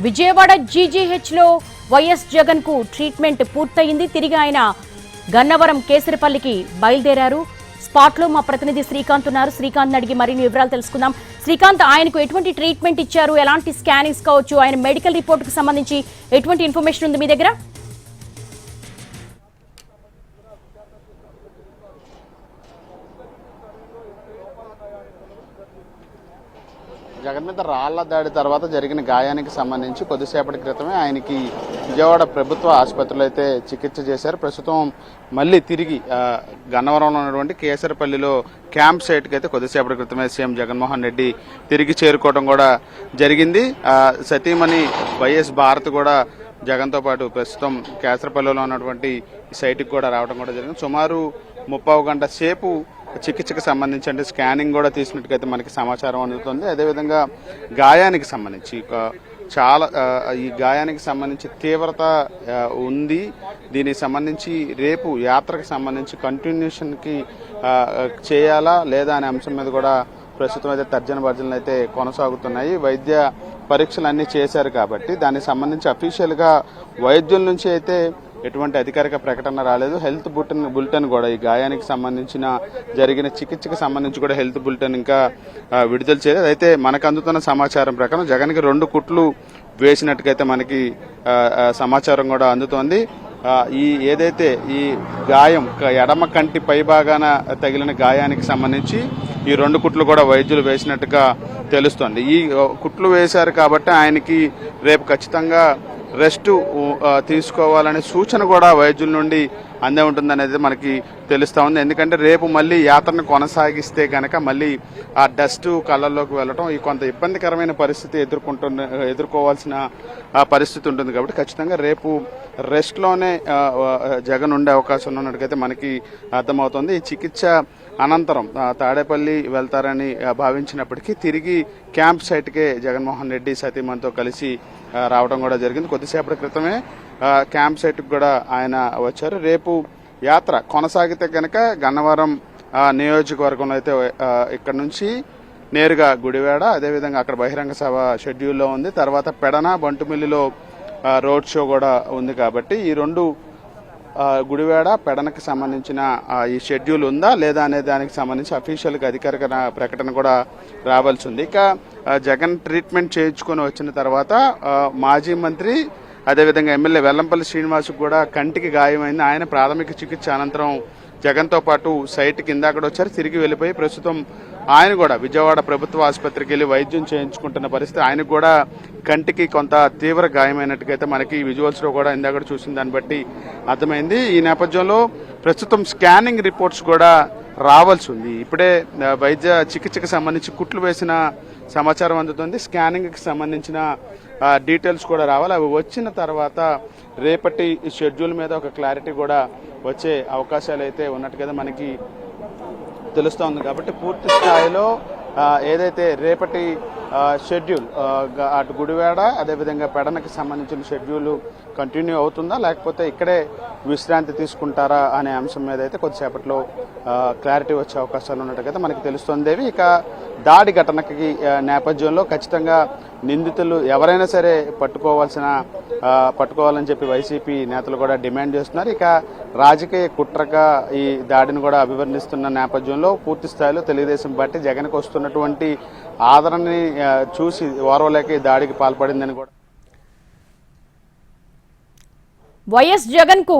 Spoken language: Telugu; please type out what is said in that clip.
విజయవాడ జీజీహెచ్లో వైఎస్ జగన్కు ట్రీట్మెంట్ పూర్తయింది. తిరిగి ఆయన గన్నవరం కేసరిపల్లికి బయలుదేరారు. స్పాట్లో మా ప్రతినిధి శ్రీకాంత్ ఉన్నారు. శ్రీకాంత్ అడిగి మరిన్ని వివరాలు తెలుసుకుందాం. శ్రీకాంత్ ఆయనకు ఎటువంటి ట్రీట్మెంట్ ఇచ్చారు? ఎలాంటి స్కానింగ్స్ కావచ్చు? ఆయన మెడికల్ రిపోర్ట్కు సంబంధించి ఎటువంటి ఇన్ఫర్మేషన్ ఉంది మీ దగ్గర? జగన్ మీద రాళ్ళ దాడి తర్వాత జరిగిన గాయానికి సంబంధించి కొద్దిసేపటి క్రితమే ఆయనకి విజయవాడ ప్రభుత్వ ఆసుపత్రిలో అయితే చికిత్స చేశారు. ప్రస్తుతం మళ్ళీ తిరిగి గన్నవరంలో ఉన్నటువంటి కేసరపల్లిలో క్యాంప్ సైట్కి అయితే కొద్దిసేపటి క్రితమే సీఎం జగన్మోహన్ రెడ్డి తిరిగి చేరుకోవడం కూడా జరిగింది. సతీమణి వైఎస్ భారత్ కూడా జగన్తో పాటు ప్రస్తుతం కేసరపల్లిలో ఉన్నటువంటి సైట్కి కూడా రావడం కూడా జరిగింది. సుమారు ముప్పావు గంట సేపు చికిత్సకు సంబంధించి అంటే స్కానింగ్ కూడా తీసినట్టుగైతే మనకి సమాచారం అందుతుంది. అదేవిధంగా గాయానికి సంబంధించి చాలా ఈ గాయానికి సంబంధించి తీవ్రత ఉంది. దీనికి సంబంధించి రేపు యాత్రకు సంబంధించి కంటిన్యూషన్కి చేయాలా లేదా అనే అంశం మీద కూడా ప్రస్తుతం అయితే తర్జన భర్జనలు అయితే కొనసాగుతున్నాయి. వైద్య పరీక్షలు అన్నీ చేశారు కాబట్టి దానికి సంబంధించి అఫీషియల్గా వైద్యుల నుంచి అయితే ఎటువంటి అధికారిక ప్రకటన రాలేదు. హెల్త్ బులెటిన్ బులెటిన్ కూడా ఈ గాయానికి సంబంధించిన జరిగిన చికిత్సకు సంబంధించి కూడా హెల్త్ బులెటిన్ ఇంకా విడుదల చేయలేదు. అయితే మనకు అందుతున్న సమాచారం ప్రకారం జగన్కి రెండు కుట్లు వేసినట్టుకైతే మనకి సమాచారం కూడా అందుతోంది. ఈ ఏదైతే ఈ గాయం ఎడమ కంటి పైభాగాన తగిలిన గాయానికి సంబంధించి ఈ రెండు కుట్లు కూడా వైద్యులు వేసినట్టుగా తెలుస్తోంది. ఈ కుట్లు వేశారు కాబట్టి ఆయనకి రేపు ఖచ్చితంగా రెస్ట్ తీసుకోవాలనే సూచన కూడా వైద్యుల నుండి అందే ఉంటుంది అనేది మనకి తెలుస్తూ ఉంది. ఎందుకంటే రేపు మళ్ళీ యాత్రను కొనసాగిస్తే కనుక మళ్ళీ ఆ డస్ట్ కళ్ళల్లోకి వెళ్ళటం ఈ కొంత ఇబ్బందికరమైన పరిస్థితి ఎదుర్కొంటున్న ఎదుర్కోవాల్సిన ఆ పరిస్థితి ఉంటుంది కాబట్టి ఖచ్చితంగా రేపు రెస్ట్లోనే జగన్ ఉండే అవకాశం ఉన్నట్టుగా మనకి అర్థమవుతుంది. ఈ చికిత్స అనంతరం తాడేపల్లి వెళ్తారని భావించినప్పటికీ తిరిగి క్యాంప్ సైట్కే జగన్మోహన్ రెడ్డి సతీమణితో కలిసి రావడం కూడా జరిగింది. కొద్దిసేపటి క్రితమే క్యాంప్ సైట్కి కూడా ఆయన వచ్చారు. రేపు యాత్ర కొనసాగితే కనుక గన్నవరం నియోజకవర్గంలో అయితే ఇక్కడ నుంచి నేరుగా గుడివాడ అదేవిధంగా అక్కడ బహిరంగ సభ షెడ్యూల్లో ఉంది. తర్వాత పెడన బంటుమిల్లిలో రోడ్ షో కూడా ఉంది కాబట్టి ఈ రెండు గుడివాడ పెడనకి సంబంధించిన ఈ షెడ్యూల్ ఉందా లేదా అనే దానికి సంబంధించి అఫీషియల్గా అధికారిక ప్రకటన కూడా రావాల్సి ఉంది. ఇక జగన్ ట్రీట్మెంట్ చేయించుకొని వచ్చిన తర్వాత మాజీ మంత్రి అదేవిధంగా ఎమ్మెల్యే వెల్లంపల్లి శ్రీనివాస్ కూడా కంటికి గాయమైంది. ఆయన ప్రాథమిక చికిత్స అనంతరం జగన్తో పాటు సైట్ కింద అక్కడ వచ్చారు. తిరిగి వెళ్ళిపోయి ప్రస్తుతం ఆయన కూడా విజయవాడ ప్రభుత్వ ఆసుపత్రికి వెళ్ళి వైద్యం చేయించుకుంటున్న పరిస్థితి. ఆయనకు కూడా కంటికి కొంత తీవ్ర గాయమైనట్టుగైతే మనకి విజువల్స్లో కూడా ఇందాక చూసిన దాన్ని బట్టి అర్థమైంది. ఈ నేపథ్యంలో ప్రస్తుతం స్కానింగ్ రిపోర్ట్స్ కూడా రావాల్సి ఉంది. ఇప్పుడే వైద్య చికిత్సకు సంబంధించి కుట్లు వేసిన సమాచారం అందుతుంది. స్కానింగ్కి సంబంధించిన డీటెయిల్స్ కూడా రావాలి. అవి వచ్చిన తర్వాత రేపటి షెడ్యూల్ మీద ఒక క్లారిటీ కూడా వచ్చే అవకాశాలు అయితే ఉన్నట్టుగా మనకి తెలుస్తోంది. కాబట్టి పూర్తి స్థాయిలో ఏదైతే రేపటి షెడ్యూల్ అటు గుడివాడ అదేవిధంగా పెడనకి సంబంధించిన షెడ్యూల్ కంటిన్యూ అవుతుందా? లేకపోతే ఇక్కడే విశ్రాంతి తీసుకుంటారా అనే అంశం మీద అయితే కొద్దిసేపట్లో క్లారిటీ వచ్చే అవకాశాలు ఉన్నట్టుగా మనకి తెలుస్తోంది. ఇక దాడి ఘటనకి నేపథ్యంలో ఖచ్చితంగా నిందితులు ఎవరైనా సరే పట్టుకోవాల్సిన పట్టుకోవాలని చెప్పి వైసీపీ నేతలు కూడా డిమాండ్ చేస్తున్నారు. ఇక రాజకీయ కుట్రగా ఈ దాడిని కూడా అభివర్ణిస్తున్న నేపథ్యంలో పూర్తి స్థాయిలో తెలుగుదేశం పార్టీ జగన్కు వస్తున్నటువంటి ఆదరణని చూసి ఓర్వలేక ఈ దాడికి పాల్పడిందని కూడా వైఎస్ జగన్కు